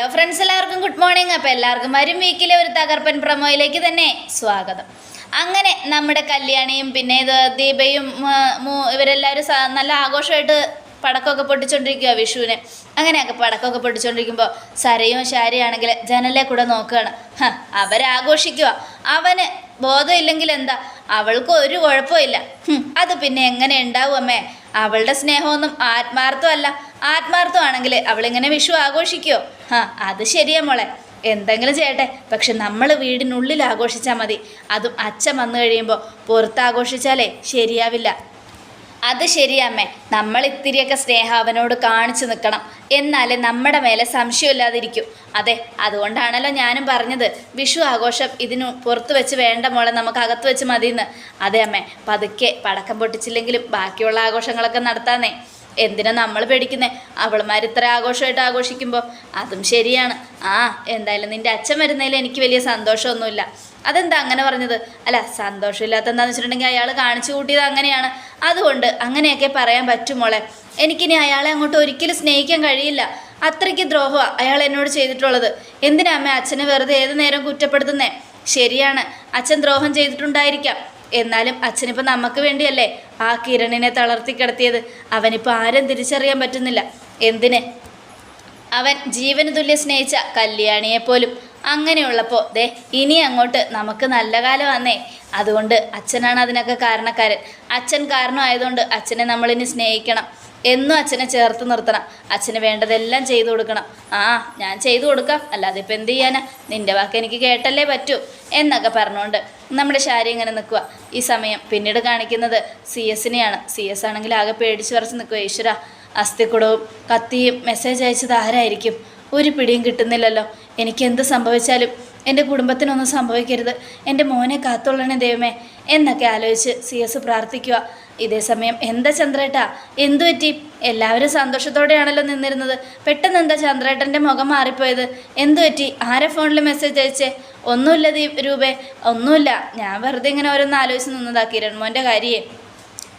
Hello friends എല്ലാവർക്കും good morning അപ്പോൾ എല്ലാവർക്കും വരും വീക്കിലെ ഒരു തകർപ്പൻ പ്രൊമോയിലേക്ക് തന്നെ സ്വാഗതം. അങ്ങനെ നമ്മുടെ കല്യാണിയും പിന്നെ ഇത് ദീപയും ഇവരെല്ലാവരും നല്ല ആഘോഷമായിട്ട് പടക്കമൊക്കെ പൊട്ടിച്ചോണ്ടിരിക്കുക വിഷുവിനെ. അങ്ങനെയൊക്കെ പടക്കമൊക്കെ പൊട്ടിച്ചോണ്ടിരിക്കുമ്പോൾ സരയും ശാരിയാണെങ്കിൽ ജനലെ കൂടെ നോക്കുകയാണ്. അവരാഘോഷിക്കുക അവന് ബോധമില്ലെങ്കിൽ എന്താ? അവൾക്ക് ഒരു കുഴപ്പമില്ല. അത് പിന്നെ എങ്ങനെ ഉണ്ടാവും അമ്മേ? അവളുടെ സ്നേഹമൊന്നും ആത്മാർത്ഥമല്ല. ആത്മാർത്ഥമാണെങ്കിൽ അവളിങ്ങനെ വിഷു ആഘോഷിക്കുമോ ആ അത് ശരിയാ മോളെ. എന്തെങ്കിലും ചെയ്യട്ടെ. പക്ഷെ നമ്മൾ വീടിനുള്ളിൽ ആഘോഷിച്ചാൽ മതി. അതും അച്ഛൻ വന്നു കഴിയുമ്പോൾ പുറത്ത് ആഘോഷിച്ചാലേ ശരിയാവില്ല. അത് ശരിയമ്മേ നമ്മൾ ഇത്തിരിയൊക്കെ സ്നേഹം അവനോട് കാണിച്ചു നിൽക്കണം. എന്നാലേ നമ്മുടെ മേലെ സംശയമില്ലാതിരിക്കും. അതെ അതുകൊണ്ടാണല്ലോ ഞാനും പറഞ്ഞത്. വിഷു ആഘോഷം ഇതിനു പുറത്തു വെച്ച് വേണ്ട മോളെ നമുക്ക് അകത്ത് വെച്ച് മതിയെന്ന്. അതെ അമ്മേ. പതുക്കെ പടക്കം പൊട്ടിച്ചില്ലെങ്കിലും ബാക്കിയുള്ള ആഘോഷങ്ങളൊക്കെ നടത്താന്നേ. എന്തിനാ നമ്മൾ പേടിക്കുന്നേ? അവൾമാർ ഇത്ര ആഘോഷമായിട്ട് ആഘോഷിക്കുമ്പോൾ അതും ശരിയാണ്. ആ എന്തായാലും നിന്റെ അച്ഛൻ വരുന്നതിൽ എനിക്ക് വലിയ സന്തോഷമൊന്നുമില്ല. അതെന്താ അങ്ങനെ പറഞ്ഞത്? അല്ല സന്തോഷമില്ലാത്ത എന്താണെന്ന് വെച്ചിട്ടുണ്ടെങ്കിൽ അയാൾ കാണിച്ചു കൂട്ടിയത് അങ്ങനെയാണ്. അതുകൊണ്ട് അങ്ങനെയൊക്കെ പറയാൻ പറ്റുമോളെ എനിക്കിനി അയാളെ അങ്ങോട്ട് ഒരിക്കലും സ്നേഹിക്കാൻ കഴിയില്ല. അത്രയ്ക്ക് ദ്രോഹമാണ് അയാൾ എന്നോട് ചെയ്തിട്ടുള്ളത്. എന്തിനാ അമ്മ അച്ഛനെ വെറുതെ ഏത് നേരം കുറ്റപ്പെടുത്തുന്നേ? ശരിയാണ് അച്ഛൻ ദ്രോഹം ചെയ്തിട്ടുണ്ടായിരിക്കാം. എന്നാലും അച്ഛനിപ്പോൾ നമുക്ക് വേണ്ടിയല്ലേ ആ കിരണിനെ തളർത്തി കിടത്തിയത്? അവനിപ്പോൾ ആരും തിരിച്ചറിയാൻ പറ്റുന്നില്ല. എന്തിന്? അവൻ ജീവന് തുല്യ സ്നേഹിച്ച കല്യാണിയെപ്പോലും അങ്ങനെയുള്ളപ്പോൾ ദേ ഇനി അങ്ങോട്ട് നമുക്ക് നല്ല കാലം വന്നേ. അതുകൊണ്ട് അച്ഛനാണ് അതിനൊക്കെ കാരണക്കാരൻ. അച്ഛൻ കാരണമായതുകൊണ്ട് അച്ഛനെ നമ്മളിനി സ്നേഹിക്കണം. എന്നും അച്ഛനെ ചേർത്ത് നിർത്തണം. അച്ഛന് വേണ്ടതെല്ലാം ചെയ്തു കൊടുക്കണം. ആ ഞാൻ ചെയ്തു കൊടുക്കാം. അല്ലാതെ ഇപ്പം എന്ത് ചെയ്യാനാ? നിന്റെ വാക്ക് എനിക്ക് കേട്ടല്ലേ പറ്റൂ എന്നൊക്കെ പറഞ്ഞുകൊണ്ട് നമ്മുടെ ശാരി ഇങ്ങനെ നിൽക്കുക. ഈ സമയം പിന്നീട് കാണിക്കുന്നത് സി എസിനെയാണ്. സി എസ് ആണെങ്കിൽ ആകെ പേടിച്ച് വരച്ച് നിൽക്കുക. ഈശ്വര അസ്ഥിക്കുടവും കത്തിയും മെസ്സേജ് അയച്ചത് ആരായിരിക്കും? ഒരു പിടിയും കിട്ടുന്നില്ലല്ലോ. എനിക്ക് എന്ത് സംഭവിച്ചാലും എന്റെ കുടുംബത്തിനൊന്നും സംഭവിക്കരുത്. എന്റെ മോനെ കാത്തോളണേ ദൈവമേ. എന്നൊക്കെ ആലോചിച്ച് സി എസ് പ്രാർത്ഥിക്കുക. ഇതേ സമയം എന്താ ചന്ദ്രേട്ടാ? എന്തു പറ്റി? എല്ലാവരും സന്തോഷത്തോടെയാണല്ലോ നിന്നിരുന്നത്. പെട്ടെന്ന് എന്താ ചന്ദ്രേട്ടന്റെ മുഖം മാറിപ്പോയത്? എന്തു പറ്റി? ആരെ ഫോണിൽ മെസ്സേജ് അയച്ചേ? ഒന്നുമില്ല ദീ രൂപേ. ഒന്നുമില്ല. ഞാൻ വെറുതെ ഇങ്ങനെ ഓരോന്ന് ആലോചിച്ച് നിന്നതാ കിരൺ മോന്റെ കാര്യേ.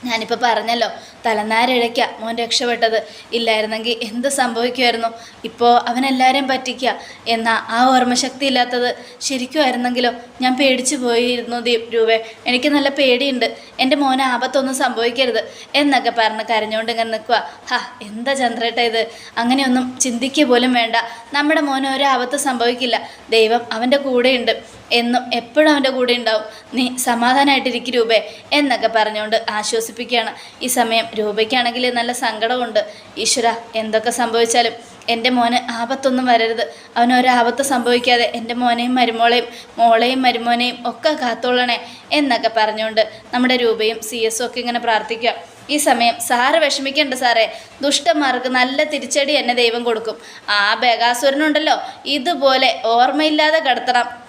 ഞാനിപ്പോൾ പറഞ്ഞല്ലോ. തലനാരിഴയ്ക്ക. മോൻ രക്ഷപ്പെട്ടത്. ഇല്ലായിരുന്നെങ്കിൽ എന്ത് സംഭവിക്കുമായിരുന്നു? ഇപ്പോൾ അവനെല്ലാവരെയും പറ്റിക്കുക എന്ന ആ ഓർമ്മശക്തി ഇല്ലാത്തത് ശരിക്കുമായിരുന്നെങ്കിലോ? ഞാൻ പേടിച്ചു പോയിരുന്നു ദീപ് രൂപേ. എനിക്ക് നല്ല പേടിയുണ്ട്. എന്റെ മോന് ആപത്തൊന്നും സംഭവിക്കരുത് എന്നൊക്കെ പറഞ്ഞ് കരഞ്ഞുകൊണ്ട് ഇങ്ങനെ നിൽക്കുക ഹാ എന്താ ചന്ദ്രേട്ട ഇത്? അങ്ങനെയൊന്നും ചിന്തിക്കുക പോലും വേണ്ട. നമ്മുടെ മോന് ഒരു ആപത്ത് സംഭവിക്കില്ല. ദൈവം അവന്റെ കൂടെയുണ്ട് എന്നും എപ്പോഴും അവന്റെ കൂടെ ഉണ്ടാവും. നീ സമാധാനമായിട്ടിരിക്കും രൂപേ എന്നൊക്കെ പറഞ്ഞുകൊണ്ട് ആശ്വസിപ്പിക്കുകയാണ്. ഈ സമയം രൂപയ്ക്കാണെങ്കിൽ നല്ല സങ്കടമുണ്ട്. ഈശ്വര എന്തൊക്കെ സംഭവിച്ചാലും എന്റെ മോന് ആപത്തൊന്നും വരരുത്. അവനൊരാപത്ത് സംഭവിക്കാതെ എന്റെ മോനെയും മരുമോളെയും മോളെയും മരുമോനെയും ഒക്കെ കാത്തോളണേ എന്നൊക്കെ പറഞ്ഞുകൊണ്ട് നമ്മുടെ രൂപയും സി എസും ഒക്കെ ഇങ്ങനെ പ്രാർത്ഥിക്കുക. ഈ സമയം സാറ് വിഷമിക്കണ്ട സാറേ. ദുഷ്ടന്മാർക്ക് നല്ല തിരിച്ചടി എന്നെ ദൈവം കൊടുക്കും. ആ ബേഗാസുരനുണ്ടല്ലോ. ഇതുപോലെ ഓർമ്മയില്ലാതെ കിടത്തണം.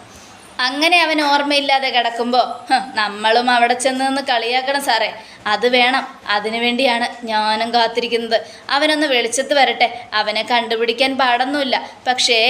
അങ്ങനെ അവൻ ഓർമ്മയില്ലാതെ കിടക്കുമ്പോൾ നമ്മളും അവിടെ ചെന്ന് നിന്ന് കളിയാക്കണം സാറേ. അത് വേണം. അതിനു വേണ്ടിയാണ് ഞാനും കാത്തിരിക്കുന്നത്. അവനൊന്ന് വെളിച്ചത്ത് വരട്ടെ. അവനെ കണ്ടുപിടിക്കാൻ പാടൊന്നുമില്ല. പക്ഷേ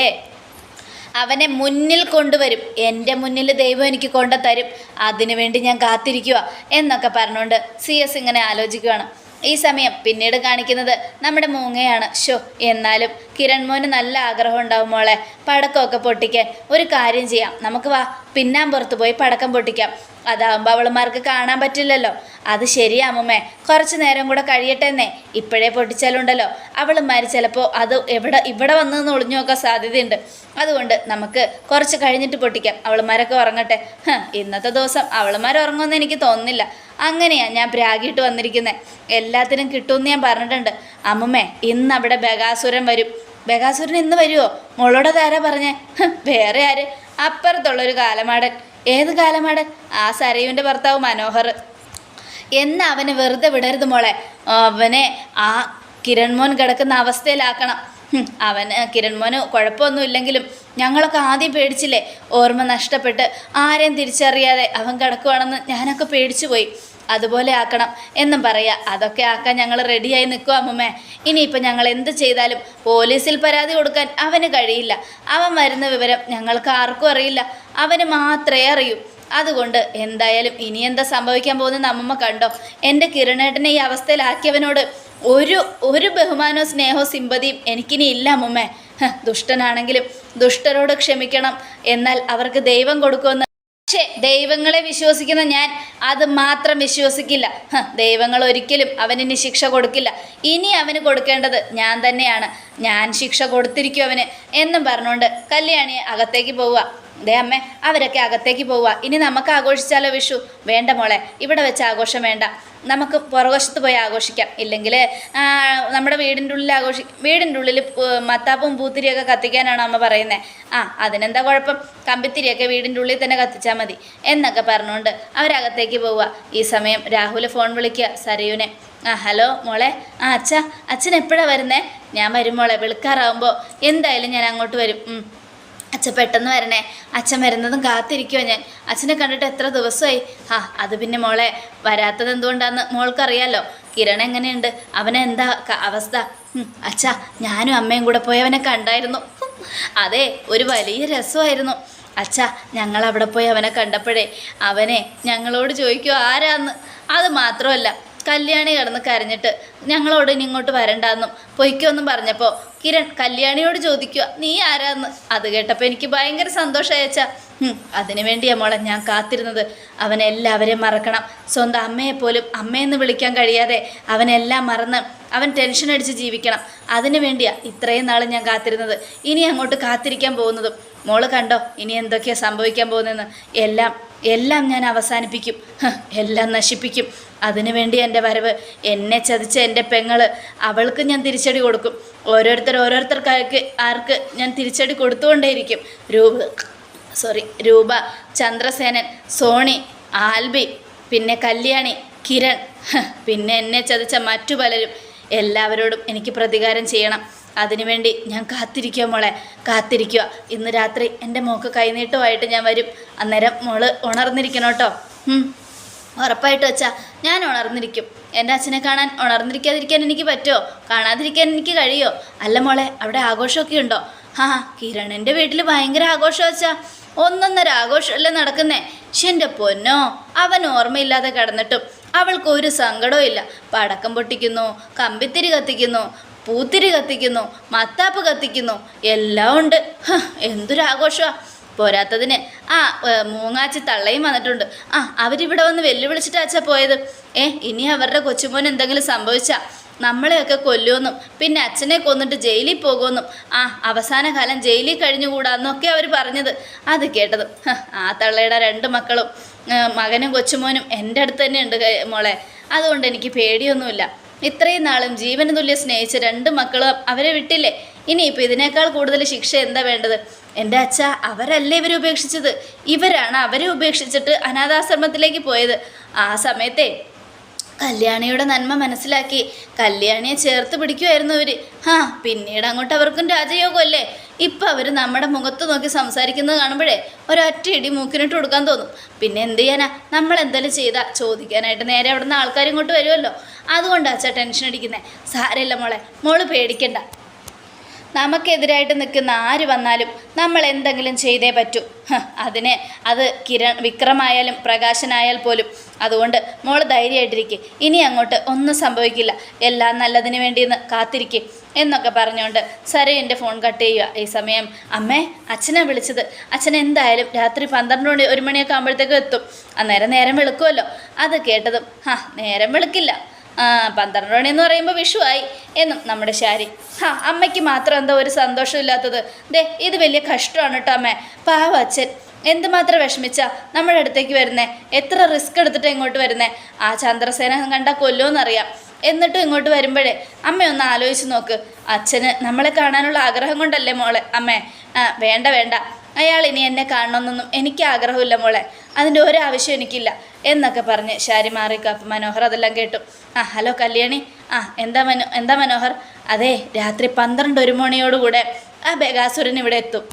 അവനെ മുന്നിൽ കൊണ്ടുവരും. എന്റെ മുന്നിൽ ദൈവം എനിക്ക് കൊണ്ടുതരും. അതിനു വേണ്ടി ഞാൻ കാത്തിരിക്കുക എന്നൊക്കെ പറഞ്ഞുകൊണ്ട് സി എസ് ഇങ്ങനെ ആലോചിക്കുകയാണ് ഈ സമയം പിന്നീട് കാണിക്കുന്നത് നമ്മുടെ മൂങ്ങയാണ്. ഷോ എന്നാലും കിരൺ മോന് നല്ല ആഗ്രഹം ഉണ്ടാവും മോളെ. പടക്കമൊക്കെ പൊട്ടിക്കാൻ ഒരു കാര്യം ചെയ്യാം. നമുക്ക് വാ പിന്നാൻ പുറത്ത് പോയി പടക്കം പൊട്ടിക്കാം. അതാവുമ്പോൾ അവളുമാർക്ക് കാണാൻ പറ്റില്ലല്ലോ. അത് ശരിയാ അമ്മുമ്മേ. കുറച്ച് നേരം കൂടെ കഴിയട്ടെ എന്നേ ഇപ്പോഴേ പൊട്ടിച്ചാലുണ്ടല്ലോ. അവളുമാർ ചിലപ്പോൾ അത് എവിടെ ഇവിടെ വന്ന് ഒളിഞ്ഞു നോക്കാൻ സാധ്യതയുണ്ട്. അതുകൊണ്ട് നമുക്ക് കുറച്ച് കഴിഞ്ഞിട്ട് പൊട്ടിക്കാം. അവളുമാരൊക്കെ ഉറങ്ങട്ടെ. ഇന്നത്തെ ദിവസം അവളുമാർ ഉറങ്ങുമെന്ന് എനിക്ക് തോന്നുന്നില്ല. അങ്ങനെയാ ഞാൻ പ്രാഗിയിട്ട് വന്നിരിക്കുന്നത് എല്ലാത്തിനും കിട്ടുമെന്ന് ഞാൻ പറഞ്ഞിട്ടുണ്ട്. അമ്മുമ്മേ ഇന്ന് അവിടെ ബഗാസുരൻ വരും. ബഗാസുരൻ ഇന്ന് വരുമോ മോളോടത് താരാ പറഞ്ഞേ? വേറെ ആര്? അപ്പുറത്തുള്ളൊരു കാലമാടൻ. ഏത് കാലമാടൻ? ആ സരയുവിന്റെ ഭർത്താവ് മനോഹർ. എന്ന് അവന് വെറുതെ വിടരുത് മോളെ. അവനെ ആ കിരൺമോൻ കിടക്കുന്ന അവസ്ഥയിലാക്കണം. അവന് കിരൺമോന് കുഴപ്പമൊന്നുമില്ലെങ്കിലും ഞങ്ങളൊക്കെ ആദ്യം പേടിച്ചില്ലേ? ഓർമ്മ നഷ്ടപ്പെട്ട് ആരെയും തിരിച്ചറിയാതെ അവൻ കിടക്കുവാണെന്ന് ഞാനൊക്കെ പേടിച്ചു പോയി അതുപോലെ ആക്കണം എന്നും പറയാ. അതൊക്കെ ആക്കാൻ ഞങ്ങൾ റെഡിയായി നിൽക്കുക അമ്മമ്മേ. ഇനിയിപ്പോൾ ഞങ്ങൾ എന്ത് ചെയ്താലും പോലീസിൽ പരാതി കൊടുക്കാൻ അവന് കഴിയില്ല. അവൻ വരുന്ന വിവരം ഞങ്ങൾക്ക് ആർക്കും അറിയില്ല. അവന് മാത്രമേ അറിയൂ. അതുകൊണ്ട് എന്തായാലും ഇനി എന്താ സംഭവിക്കാൻ പോകുന്നത് അമ്മമ്മ കണ്ടോ? എന്റെ കിരണേട്ടനെ ഈ അവസ്ഥയിലാക്കിയവനോട് ഒരു ഒരു ബഹുമാനോ സ്നേഹോ സിമ്പതിയും എനിക്കിനി ഇല്ല അമ്മമ്മേ. ദുഷ്ടനാണെങ്കിലും ദുഷ്ടരോട് ക്ഷമിക്കണം. എന്നാൽ അവർക്ക് ദൈവം കൊടുക്കുമെന്ന് പക്ഷേ ദൈവങ്ങളെ വിശ്വസിക്കുന്ന ഞാൻ അത് മാത്രം വിശ്വസിക്കില്ല. ദൈവങ്ങൾ ഒരിക്കലും അവനിന് ശിക്ഷ കൊടുക്കില്ല. ഇനി അവന് കൊടുക്കേണ്ടത് ഞാൻ തന്നെയാണ്. ഞാൻ ശിക്ഷ കൊടുത്തിരിക്കും അവന് എന്നും പറഞ്ഞുകൊണ്ട് കല്യാണി അകത്തേക്ക് പോവുക. ദേ അമ്മേ അവരൊക്കെ അകത്തേക്ക് പോവുക. ഇനി നമുക്ക് ആഘോഷിച്ചാലോ വിഷു? വേണ്ട മോളെ ഇവിടെ വെച്ച് ആഘോഷം വേണ്ട. നമുക്ക് പുറകുവശത്ത് പോയി ആഘോഷിക്കാം. ഇല്ലെങ്കിൽ നമ്മുടെ വീടിന്റെ ഉള്ളിൽ ആഘോഷി വീടിന്റെ ഉള്ളിൽ മത്താപ്പും പൂത്തിരിയൊക്കെ കത്തിക്കാനാണ് അമ്മ പറയുന്നത് ആ അതിനെന്താ കുഴപ്പം? കമ്പിത്തിരിയൊക്കെ വീടിന്റെ ഉള്ളിൽ തന്നെ കത്തിച്ചാൽ മതി എന്നൊക്കെ പറഞ്ഞുകൊണ്ട് അവരകത്തേക്ക് പോവുക. ഈ സമയം രാഹുൽ ഫോൺ വിളിക്കുക സരയുനെ ആ ഹലോ മോളെ. ആ അച്ഛ അച്ഛൻ എപ്പോഴാണ് വരുന്നേ? ഞാൻ വരും മോളെ വിളിക്കാറാവുമ്പോൾ എന്തായാലും ഞാൻ അങ്ങോട്ട് വരും. അച്ഛൻ പെട്ടെന്ന് വരണേ. അച്ഛൻ വരുന്നതും കാത്തിരിക്കുമോ ഞാൻ. അച്ഛനെ കണ്ടിട്ട് എത്ര ദിവസമായി? ആ അത് പിന്നെ മോളെ വരാത്തത് എന്തുകൊണ്ടാന്ന് മോൾക്കറിയാലോ. കിരൺ എങ്ങനെയുണ്ട്? അവനെന്താ അവസ്ഥ? അച്ഛ ഞാനും അമ്മയും കൂടെ പോയി അവനെ കണ്ടായിരുന്നു. അതെ ഒരു വലിയ രസമായിരുന്നു. അച്ഛാ ഞങ്ങൾ അവിടെ പോയി അവനെ കണ്ടപ്പോഴേ അവനെ ഞങ്ങളോട് ചോദിക്കുമോ ആരാന്ന്? അത് മാത്രമല്ല കല്യാണി കിടന്ന് കരഞ്ഞിട്ട് ഞങ്ങളോട് ഇനി ഇങ്ങോട്ട് വരണ്ടെന്നും പൊയ്ക്കോന്നും പറഞ്ഞപ്പോൾ കിരൺ കല്യാണിയോട് ചോദിക്കുക നീ ആരാന്ന്? അത് കേട്ടപ്പോൾ എനിക്ക് ഭയങ്കര സന്തോഷമായി ഉം, അതിനു വേണ്ടിയാ മോളെ ഞാൻ കാത്തിരുന്നത്. അവനെല്ലാവരെയും മറക്കണം. സ്വന്തം അമ്മയെപ്പോലും അമ്മയെന്ന് വിളിക്കാൻ കഴിയാതെ അവനെല്ലാം മറന്ന് അവൻ ടെൻഷൻ അടിച്ച് ജീവിക്കണം. അതിനു വേണ്ടിയാ ഇത്രയും നാൾ ഞാൻ കാത്തിരുന്നത്. ഇനി അങ്ങോട്ട് കാത്തിരിക്കാൻ പോകുന്നതും. മോൾ കണ്ടോ ഇനി എന്തൊക്കെയാ സംഭവിക്കാൻ പോകുന്നതെന്ന്? എല്ലാം എല്ലാം ഞാൻ അവസാനിപ്പിക്കും. എല്ലാം നശിപ്പിക്കും. അതിനുവേണ്ടി എന്റെ വരവ് എന്നെ ചതിച്ച എന്റെ പെങ്ങൾ അവൾക്ക് ഞാൻ തിരിച്ചടി കൊടുക്കും. ഓരോരുത്തർ ഓരോരുത്തർക്കാർക്ക് ആർക്ക് ഞാൻ തിരിച്ചടി കൊടുത്തുകൊണ്ടേയിരിക്കും. രൂപ സോറി രൂപ ചന്ദ്രസേനൻ സോണി ആൽബി പിന്നെ കല്യാണി കിരൺ. പിന്നെ എന്നെ ചതിച്ച മറ്റു പലരും. എല്ലാവരോടും എനിക്ക് പ്രതികാരം ചെയ്യണം. അതിനുവേണ്ടി ഞാൻ കാത്തിരിക്കുക മോളെ കാത്തിരിക്കുക ഇന്ന് രാത്രി എന്റെ മോക്ക് കൈനീട്ടമായിട്ട് ഞാൻ വരും. അന്നേരം മോൾ ഉണർന്നിരിക്കണം കേട്ടോ. ഉറപ്പായിട്ട് വെച്ചാ ഞാൻ ഉണർന്നിരിക്കും. എന്റെ അച്ഛനെ കാണാൻ ഉണർന്നിരിക്കാതിരിക്കാൻ എനിക്ക് പറ്റുമോ കാണാതിരിക്കാൻ എനിക്ക് കഴിയുമോ അല്ല മോളെ അവിടെ ആഘോഷമൊക്കെ ഉണ്ടോ? ആ കിരണന്റെ വീട്ടിൽ ഭയങ്കര ആഘോഷം വെച്ചാ ഒന്നൊന്നര ആഘോഷമല്ലേ നടക്കുന്നേ? എന്റെ പൊന്നോ അവൻ ഓർമ്മയില്ലാതെ കിടന്നിട്ടും അവൾക്ക് ഒരു സങ്കടവും ഇല്ല പടക്കം പൊട്ടിക്കുന്നു കമ്പിത്തിരി കത്തിക്കുന്നു പൂത്തിരി കത്തിക്കുന്നു മത്താപ്പ് കത്തിക്കുന്നു എല്ലാം ഉണ്ട്. എന്തൊരു എന്തൊരാഘോഷമാണ് പോരാത്തതിന് ആ മൂങ്ങാച്ചി തള്ളയും വന്നിട്ടുണ്ട്. ആ അവരിവിടെ വന്ന് വെല്ലുവിളിച്ചിട്ട് അച്ഛാ പോയത്. ഏ ഇനി അവരുടെ കൊച്ചുമോൻ എന്തെങ്കിലും സംഭവിച്ചാ നമ്മളെയൊക്കെ കൊല്ലുമെന്നും പിന്നെ അച്ഛനെ കൊന്നിട്ട് ജയിലിൽ പോകുമെന്നും ആ അവസാന കാലം ജയിലിൽ കഴിഞ്ഞുകൂടാന്നൊക്കെ അവർ പറഞ്ഞത്. അത് കേട്ടത് ആ തള്ളയുടെ രണ്ട് മക്കളും മകനും കൊച്ചുമോനും എന്റെ അടുത്ത് തന്നെ ഉണ്ട് മോളെ. അതുകൊണ്ട് എനിക്ക് പേടിയൊന്നുമില്ല. ഇത്രയും നാളും ജീവന് തുല്യം സ്നേഹിച്ച രണ്ട് മക്കളും അവരെ വിട്ടില്ലേ? ഇനി ഇനിയിപ്പോൾ ഇതിനേക്കാൾ കൂടുതൽ ശിക്ഷ എന്താ വേണ്ടത്? എന്റെ അച്ഛ അവരല്ലേ ഇവരെ ഉപേക്ഷിച്ചത്? ഇവരാണ് അവരെ ഉപേക്ഷിച്ചിട്ട് അനാഥാശ്രമത്തിലേക്ക് പോയത്. ആ സമയത്തെ കല്യാണിയുടെ നന്മ മനസ്സിലാക്കി. കല്യാണിയെ ചേർത്ത് പിടിക്കുമായിരുന്നു അവർ ആ പിന്നീട് അങ്ങോട്ട് അവർക്കും രാജയോഗമല്ലേ ഇപ്പം അവർ നമ്മുടെ മുഖത്ത് നോക്കി സംസാരിക്കുന്നത് കാണുമ്പോഴേ ഒരൊറ്റ ഇടി മൂക്കിനിട്ട് കൊടുക്കാൻ തോന്നും. പിന്നെ എന്ത് ചെയ്യാനാ? നമ്മൾ എന്തെങ്കിലും ചെയ്താൽ ചോദിക്കാനായിട്ട് നേരെ അവിടെ നിന്ന് ആൾക്കാർ ഇങ്ങോട്ട് വരുമല്ലോ. അതുകൊണ്ടാ അച്ഛാ ടെൻഷൻ അടിക്കുന്നത് സാരമില്ല മോളെ മോൾ പേടിക്കണ്ട. നമുക്കെതിരായിട്ട് നിൽക്കുന്ന ആര് വന്നാലും നമ്മൾ എന്തെങ്കിലും ചെയ്തേ പറ്റൂ. അതിനെ അത് കിരൺ വിക്രമായാലും പ്രകാശനായാൽ പോലും. അതുകൊണ്ട് മോൾ ധൈര്യമായിട്ടിരിക്കേ. ഇനി അങ്ങോട്ട് ഒന്നും സംഭവിക്കില്ല. എല്ലാം നല്ലതിന് വേണ്ടിയെന്ന് കാത്തിരിക്കെ. എന്നൊക്കെ പറഞ്ഞുകൊണ്ട് സരയുടെ ഫോൺ കട്ട് ചെയ്യുക ഈ സമയം. അമ്മേ അച്ഛനെ വിളിച്ചത്. അച്ഛൻ എന്തായാലും രാത്രി പന്ത്രണ്ട് മണി ഒരു മണിയൊക്കെ ആകുമ്പോഴത്തേക്കും എത്തും. അന്നേരം നേരം വെളുക്കുമല്ലോ. അത് കേട്ടതും ഹാ നേരം വെളുക്കില്ല. പന്ത്രണ്ട് മണി എന്ന് പറയുമ്പോൾ വിഷുവായി എന്നും നമ്മുടെ ശാരി. ഹാ അമ്മയ്ക്ക് മാത്രം എന്താ ഒരു സന്തോഷമില്ലാത്തത്? ദേ ഇത് വലിയ കഷ്ടമാണ് കേട്ടോ അമ്മേ. പാവ അച്ഛൻ. എന്തുമാത്രം വിഷമിച്ചാ നമ്മുടെ അടുത്തേക്ക് വരുന്നേ? എത്ര റിസ്ക് എടുത്തിട്ട് ഇങ്ങോട്ട് വരുന്നേ? ആ ചന്ദ്രസേന കണ്ടാൽ കൊല്ലുമെന്നറിയാം എന്നിട്ടും ഇങ്ങോട്ട് വരുമ്പോഴേ അമ്മ ഒന്ന് ആലോചിച്ച് നോക്ക്. അച്ഛന് നമ്മളെ കാണാനുള്ള ആഗ്രഹം കൊണ്ടല്ലേ മോളെ? അമ്മേ വേണ്ട വേണ്ട. അയാൾ ഇനി എന്നെ കാണണമെന്നൊന്നും എനിക്ക് ആഗ്രഹമില്ല മോളെ. അതിന്റെ ഒരാവശ്യം എനിക്കില്ല എന്നൊക്കെ പറഞ്ഞ് ശാരി മാറി മനോഹർ അതെല്ലാം കേട്ടു. ആ ഹലോ കല്യാണി. ആ എന്താ മനോ എന്താ മനോഹർ? അതെ രാത്രി പന്ത്രണ്ട് ഒരു മണിയോടുകൂടെ ആ ബഗാസുരൻ ഇവിടെ എത്തും.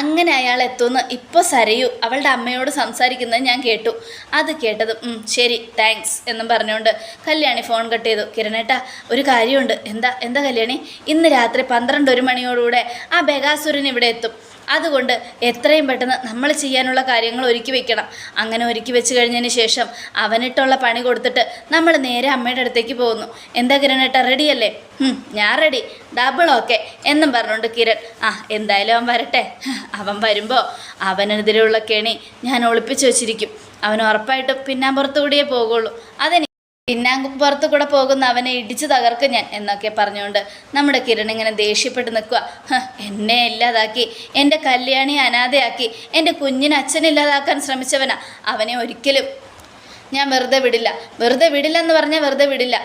അങ്ങനെ അയാൾ എത്തുമെന്ന് ഇപ്പോൾ സരയു അവളുടെ അമ്മയോട് സംസാരിക്കുന്നത് ഞാൻ കേട്ടു. അത് കേട്ടത് ശരി താങ്ക്സ് എന്നും പറഞ്ഞുകൊണ്ട് കല്യാണി ഫോൺ കട്ട് ചെയ്തു. കിരണേട്ടാ ഒരു കാര്യമുണ്ട്. എന്താ എന്താ കല്യാണി? ഇന്ന് രാത്രി പന്ത്രണ്ട് ഒരു മണിയോടുകൂടെ ആ ബഗാസുരൻ ഇവിടെ എത്തും. അതുകൊണ്ട് എത്രയും പെട്ടെന്ന് നമ്മൾ ചെയ്യാനുള്ള കാര്യങ്ങൾ ഒരുക്കി വെക്കണം. അങ്ങനെ ഒരുക്കി വെച്ച് കഴിഞ്ഞതിന് ശേഷം അവനിട്ടുള്ള പണി കൊടുത്തിട്ട് നമ്മൾ നേരെ അമ്മയുടെ അടുത്തേക്ക് പോകുന്നു. എന്താ കിരണേട്ട റെഡിയല്ലേ ഞാൻ റെഡി ഡബിൾ ഓക്കെ എന്നും പറഞ്ഞുകൊണ്ട് കിരൺ ആ എന്തായാലും അവൻ വരട്ടെ. അവൻ വരുമ്പോൾ അവനെതിരെയുള്ള കെണി ഞാൻ ഒളിപ്പിച്ച് വെച്ചിരിക്കും. അവൻ ഉറപ്പായിട്ടും പിന്നാമ്പുറത്തു കൂടിയേ പോകുള്ളൂ. അതെനിക്ക് പിന്നാമ്പുറത്ത് കൂടെ പോകുന്ന അവനെ ഇടിച്ചു തകർക്കും ഞാൻ എന്നൊക്കെ പറഞ്ഞുകൊണ്ട് നമ്മുടെ കിരൺ ഇങ്ങനെ ദേഷ്യപ്പെട്ട് നിൽക്കുക എന്നെ ഇല്ലാതാക്കി എന്റെ കല്യാണി അനാഥയാക്കി എന്റെ കുഞ്ഞിനെ അച്ഛനില്ലാതാക്കാൻ ശ്രമിച്ചവനാ അവനെ ഒരിക്കലും. ഞാൻ വെറുതെ വിടില്ല വെറുതെ വിടില്ല എന്ന് പറഞ്ഞാൽ വെറുതെ വിടില്ല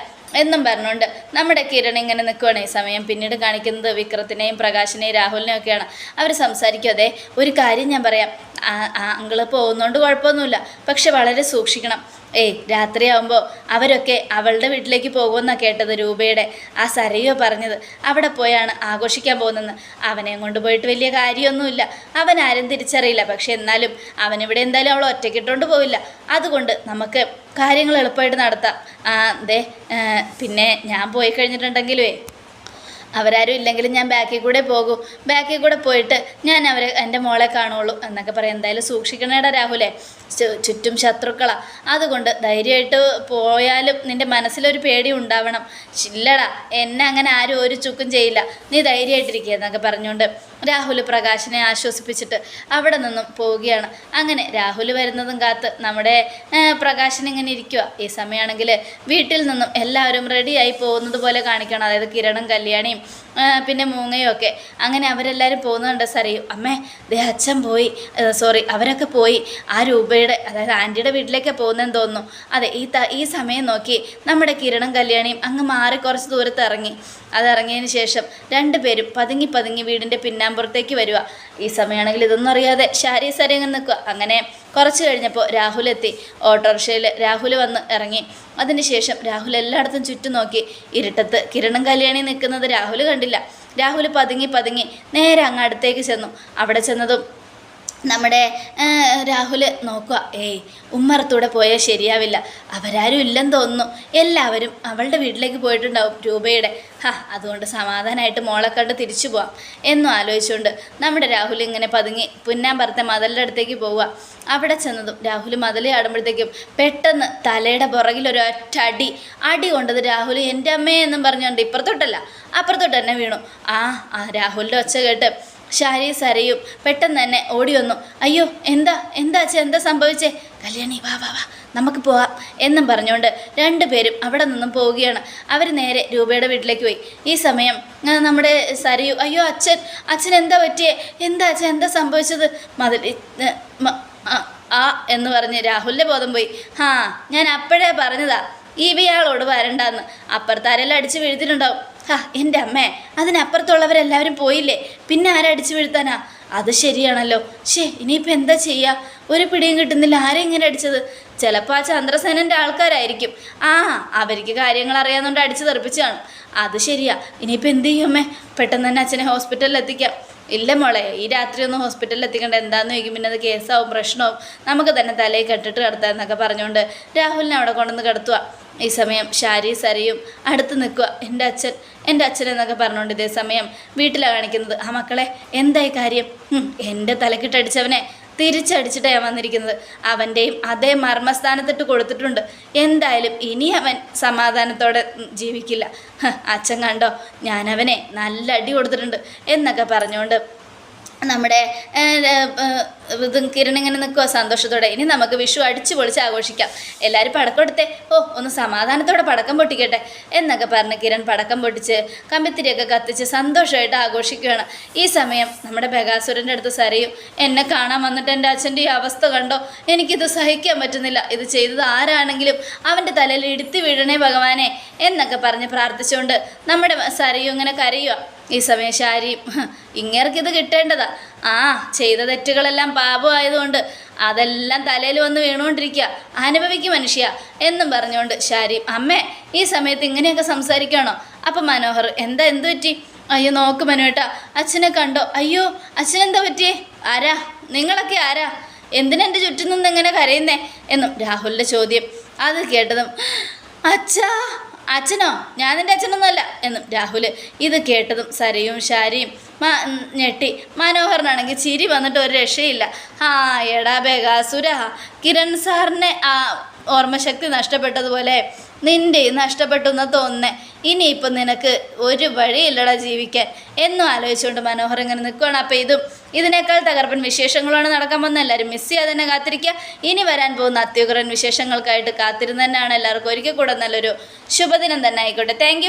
എന്നും പറഞ്ഞുകൊണ്ട് നമ്മുടെ കിരൺ ഇങ്ങനെ നിൽക്കുകയാണ് ഈ സമയം പിന്നീട് കാണിക്കുന്നത് വിക്രത്തിനെയും പ്രകാശിനെയും രാഹുലിനെയും ഒക്കെയാണ്. അവർ സംസാരിക്കും അതെ ഒരു കാര്യം ഞാൻ പറയാം. അങ്കിൾ പോകുന്നതുകൊണ്ട് കുഴപ്പമൊന്നുമില്ല പക്ഷെ വളരെ സൂക്ഷിക്കണം. ഏയ് രാത്രിയാവുമ്പോൾ അവരൊക്കെ അവളുടെ വീട്ടിലേക്ക് പോകുമെന്നാണ് കേട്ടത് രൂപയുടെ ആ സരയോ പറഞ്ഞത്. അവിടെ പോയാണ് ആഘോഷിക്കാൻ പോകുന്നതെന്ന്. അവനെ കൊണ്ടുപോയിട്ട് വലിയ കാര്യമൊന്നുമില്ല. അവൻ ആരും തിരിച്ചറിയില്ല. പക്ഷെ എന്നാലും അവനിവിടെ എന്തായാലും അവൾ ഒറ്റയ്ക്കിട്ടുകൊണ്ട് പോവില്ല. അതുകൊണ്ട് നമുക്ക് കാര്യങ്ങൾ എളുപ്പമായിട്ട് നടത്താം. ആ ദേ പിന്നെ ഞാൻ പോയി കഴിഞ്ഞിട്ടുണ്ടെങ്കിലുവേ. അവരാരും ഇല്ലെങ്കിലും ഞാൻ ബാക്കിൽ കൂടെ പോകും. ബാക്കിൽ കൂടെ പോയിട്ട് ഞാൻ അവരെ എന്റെ മോളെ കാണുള്ളൂ എന്നൊക്കെ പറയാം. എന്തായാലും സൂക്ഷിക്കണേടാ രാഹുലേ. ചുറ്റും ശത്രുക്കളാണ് അതുകൊണ്ട് ധൈര്യമായിട്ട് പോയാലും നിന്റെ മനസ്സിലൊരു പേടി ഉണ്ടാവണം. ഇല്ലടാ എന്നെ അങ്ങനെ ആരും ഒരു ചുക്കും ചെയ്യില്ല. നീ ധൈര്യമായിട്ടിരിക്കുക എന്നൊക്കെ പറഞ്ഞുകൊണ്ട് രാഹുൽ പ്രകാശിനെ ആശ്വസിപ്പിച്ചിട്ട് അവിടെ നിന്നും പോവുകയാണ്. അങ്ങനെ രാഹുൽ വരുന്നതും കാത്ത് നമ്മുടെ പ്രകാശൻ ഇങ്ങനെ ഇരിക്കുക ഈ സമയമാണെങ്കിൽ വീട്ടിൽ നിന്നും എല്ലാവരും റെഡിയായി പോകുന്നത് പോലെ കാണിക്കണം. അതായത് കിരണും കല്യാണിയും പിന്നെ മൂങ്ങയും ഒക്കെ. അങ്ങനെ അവരെല്ലാവരും പോകുന്നുണ്ട് സറിയും അമ്മേ ദേ അച്ഛൻ പോയി. സോറി അവരൊക്കെ പോയി ആ രൂപയുടെ അതായത് ആന്റിയുടെ വീട്ടിലേക്ക് പോകുന്നതെന്ന് തോന്നുന്നു. അതെ ഈ ഈ സമയം നോക്കി നമ്മുടെ കിരണും കല്യാണിയും അങ്ങ് മാറി കുറച്ച് ദൂരത്ത് ഇറങ്ങി. അത് ഇറങ്ങിയതിന് ശേഷം രണ്ടുപേരും പതുങ്ങി പതുങ്ങി വീടിന്റെ പിന്നാമ്പുറത്തേക്ക് വരിക. ഈ സമയമാണെങ്കിൽ ഇതൊന്നും അറിയാതെ ശാരി സരങ്ങൾ നിൽക്കുക. അങ്ങനെ കുറച്ച് കഴിഞ്ഞപ്പോൾ രാഹുൽ എത്തി. ഓട്ടോറിക്ഷയിൽ രാഹുൽ വന്ന് ഇറങ്ങി. അതിനുശേഷം രാഹുൽ എല്ലായിടത്തും ചുറ്റും നോക്കി. ഇരുട്ടത്ത് കിരണം കല്യാണി നിൽക്കുന്നത് രാഹുൽ കണ്ടില്ല. രാഹുൽ പതുങ്ങി പതുങ്ങി നേരെ അങ്ങ് അടുത്തേക്ക് ചെന്നു. അവിടെ ചെന്നതും നമ്മുടെ രാഹുൽ നോക്കുക. ഏയ് ഉമ്മറത്തൂടെ പോയാൽ ശരിയാവില്ല. അവരാരും ഇല്ലെന്ന് തോന്നുന്നു. എല്ലാവരും അവളുടെ വീട്ടിലേക്ക് പോയിട്ടുണ്ടാവും രൂപയുടെ. ഹാ അതുകൊണ്ട് സമാധാനമായിട്ട് മോളെ കണ്ട് തിരിച്ചു പോവാം എന്നും ആലോചിച്ചുകൊണ്ട് നമ്മുടെ രാഹുൽ ഇങ്ങനെ പതുങ്ങി പുന്നാമ്പറത്തെ മതലിന്റെ അടുത്തേക്ക് പോവുക. അവിടെ ചെന്നതും രാഹുൽ മതിൽ ആടുമ്പോഴത്തേക്കും പെട്ടെന്ന് തലയുടെ പുറകിൽ ഒരു ഒറ്റ അടി അടി കൊണ്ടത് രാഹുൽ എന്റെ അമ്മേ എന്നും പറഞ്ഞുകൊണ്ട് ഇപ്പുറത്തോട്ടല്ല അപ്പുറത്തോട്ട് തന്നെ വീണു. ആ ആ രാഹുലിന്റെ ഒച്ച കേട്ട് ഷാരി സരയും പെട്ടെന്ന് തന്നെ ഓടി വന്നു. അയ്യോ എന്താ എന്താ അച്ഛ എന്താ സംഭവിച്ചേ? കല്യാണി വാ വാ വാ നമുക്ക് പോവാം എന്നും പറഞ്ഞുകൊണ്ട് രണ്ടുപേരും അവിടെ നിന്നും പോവുകയാണ്. അവർ നേരെ രൂപയുടെ വീട്ടിലേക്ക് പോയി. ഈ സമയം നമ്മുടെ സരയു അയ്യോ അച്ഛൻ അച്ഛൻ എന്താ പറ്റിയേ? എന്താ അച്ഛൻ എന്താ സംഭവിച്ചത്? മതി ആ എന്ന് പറഞ്ഞ് രാഹുലിന്റെ ബോധം പോയി. ഹാ ഞാൻ അപ്പോഴേ പറഞ്ഞതാ ഈ ഇയാളോട് വരണ്ടെന്ന്. അപ്പുറത്താരെല്ലാം അടിച്ച് വീഴ്ത്തിട്ടുണ്ടാവും ഹാ എന്റെ അമ്മേ അതിനപ്പുറത്തുള്ളവരെല്ലാവരും പോയില്ലേ? പിന്നെ ആരെ അടിച്ചു വീഴ്ത്താനാ? അത് ശരിയാണല്ലോ. ഷേ ഇനിയിപ്പോൾ എന്താ ചെയ്യുക ഒരു പിടിയും കിട്ടുന്നില്ല. ആരെ ഇങ്ങനെ അടിച്ചത്? ചിലപ്പോൾ ആ ചന്ദ്രസേനന്റെ ആൾക്കാരായിരിക്കും. ആ അവർക്ക് കാര്യങ്ങൾ അറിയാവുന്നതുകൊണ്ട് അടിച്ച് തെറിപ്പിച്ചാണ് അത് ശരിയാ. ഇനിയിപ്പോൾ എന്ത് ചെയ്യും അമ്മേ? പെട്ടെന്ന് തന്നെ അച്ഛനെ ഹോസ്പിറ്റലിൽ എത്തിക്കാം ഇല്ല മോളെ ഈ രാത്രി ഒന്നും ഹോസ്പിറ്റലിൽ എത്തിക്കേണ്ട എന്താണെന്ന് ചോദിക്കും പിന്നെ അത് കേസാവും പ്രശ്നവും. നമുക്ക് തന്നെ തലയിൽ കെട്ടിട്ട് കിടത്താം എന്നൊക്കെ പറഞ്ഞുകൊണ്ട് രാഹുലിനെ അവിടെ കൊണ്ടുവന്ന് കിടത്തുക ഈ സമയം ഷാരി സരിയും അടുത്ത് നിൽക്കുക എന്റെ അച്ഛൻ എന്റെ അച്ഛൻ എന്നൊക്കെ പറഞ്ഞുകൊണ്ട് ഇതേ സമയം വീട്ടിലാണ് കാണിക്കുന്നത്. ആ മക്കളെ എന്തായി കാര്യം? എന്റെ തലക്കിട്ടടിച്ചവനെ തിരിച്ചടിച്ചിട്ടാണ് ഞാൻ വന്നിരിക്കുന്നത്. അവന്റെയും അതേ മർമ്മസ്ഥാനത്തിട്ട് കൊടുത്തിട്ടുണ്ട്. എന്തായാലും ഇനി അവൻ സമാധാനത്തോടെ ജീവിക്കില്ല. അച്ഛൻ കണ്ടോ? ഞാനവനെ നല്ല അടി കൊടുത്തിട്ടുണ്ട് എന്നൊക്കെ പറഞ്ഞുകൊണ്ട് നമ്മുടെ ഇതും കിരൺ ഇങ്ങനെ നിൽക്കുക സന്തോഷത്തോടെ. ഇനി നമുക്ക് വിഷു അടിച്ചു പൊളിച്ച് ആഘോഷിക്കാം. എല്ലാവരും പടക്കം എടുത്തേ. ഓ ഒന്ന് സമാധാനത്തോടെ പടക്കം പൊട്ടിക്കട്ടെ എന്നൊക്കെ പറഞ്ഞ് കിരൺ പടക്കം പൊട്ടിച്ച് കമ്പിത്തിരിയൊക്കെ കത്തിച്ച് സന്തോഷമായിട്ട് ആഘോഷിക്കുകയാണ്. ഈ സമയം നമ്മുടെ ബഗാസുരന്റെ അടുത്ത് സരയും എന്നെ കാണാൻ വന്നിട്ട് എന്റെ അച്ഛന്റെ ഈ അവസ്ഥ കണ്ടോ? എനിക്കിത് സഹിക്കാൻ പറ്റുന്നില്ല. ഇത് ചെയ്തത് ആരാണെങ്കിലും അവന്റെ തലയിൽ ഇടുത്തി വീഴണേ ഭഗവാനെ എന്നൊക്കെ പറഞ്ഞ് പ്രാർത്ഥിച്ചുകൊണ്ട് നമ്മുടെ സരയും ഇങ്ങനെ കരയുക ഈ സമയം ശാരിയും ഇങ്ങേർക്കിത് കിട്ടേണ്ടതാ. ആ ചെയ്ത തെറ്റുകളെല്ലാം പാപമായതുകൊണ്ട് അതെല്ലാം തലയിൽ വന്ന് വീണുകൊണ്ടിരിക്കുക. അനുഭവിക്കും മനുഷ്യ എന്നും പറഞ്ഞുകൊണ്ട് ശാരിയും അമ്മേ ഈ സമയത്ത് ഇങ്ങനെയൊക്കെ സംസാരിക്കുകയാണോ അപ്പം മനോഹർ എന്താ എന്ത് പറ്റി? അയ്യോ നോക്ക് മനുവേട്ടാ അച്ഛനെ കണ്ടോ? അയ്യോ അച്ഛനെന്താ പറ്റിയേ? ആരാ? നിങ്ങളൊക്കെ ആരാ? എന്തിനെന്റെ ചുറ്റും നിന്ന് ഇങ്ങനെ കരയുന്നേ? എന്നും രാഹുലിന്റെ ചോദ്യം അത് കേട്ടതും അച്ഛാ അച്ഛനോ? ഞാൻ നിന്റെ അച്ഛനൊന്നുമല്ല എന്നും രാഹുൽ ഇത് കേട്ടതും സരയും ശാരിയും മാ ഞെട്ടി. മനോഹരനാണെങ്കിൽ ചിരി വന്നിട്ട് ഒരു രക്ഷയില്ല. ആ എടാ ബേഗാസുര. കിരൺ സാറിനെ ആ ഓർമ്മശക്തി നഷ്ടപ്പെട്ടതുപോലെ നിന്റെ നഷ്ടപ്പെട്ടു എന്ന് തോന്നുന്നേ. ഇനിയിപ്പം നിനക്ക് ഒരു വഴിയില്ലടാ ജീവിക്കാൻ. എന്നും ആലോചിച്ചുകൊണ്ട് മനോഹർ ഇങ്ങനെ നിൽക്കുകയാണ് അപ്പോൾ ഇതും ഇതിനേക്കാൾ തകർപ്പൻ വിശേഷങ്ങളാണ് നടക്കാൻ പോകുന്നത്. എല്ലാവരും മിസ് ചെയ്യാതെ തന്നെ കാത്തിരിക്കുക. ഇനി വരാൻ പോകുന്ന അത്യുഗ്രൻ വിശേഷങ്ങൾക്കായിട്ട് കാത്തിരുന്ന് തന്നെയാണ് എല്ലാവർക്കും ഒരിക്കൽ കൂടെ നല്ലൊരു ശുഭദിനം തന്നെ ആയിക്കോട്ടെ. താങ്ക്